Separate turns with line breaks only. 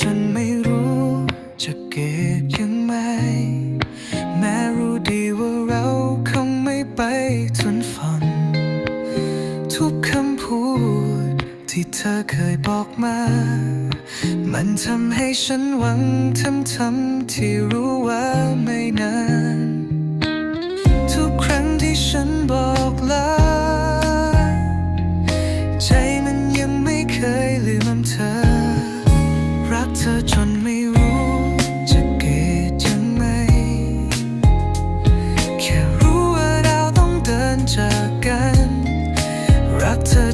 ฉันไม่รู้จะเก็บยังไงแม้รู้ดีว่าเราคงไม่ไปถึงฝัน ทุกคำพูดที่เธอเคยบอกมา มันทำให้ฉันหวังทำๆที่รู้ว่าไม่นาน ธอจนไม่รู้จะเกลีดยังไงแค่รู้ว่าเราต้องเดินจากัน รักเธอ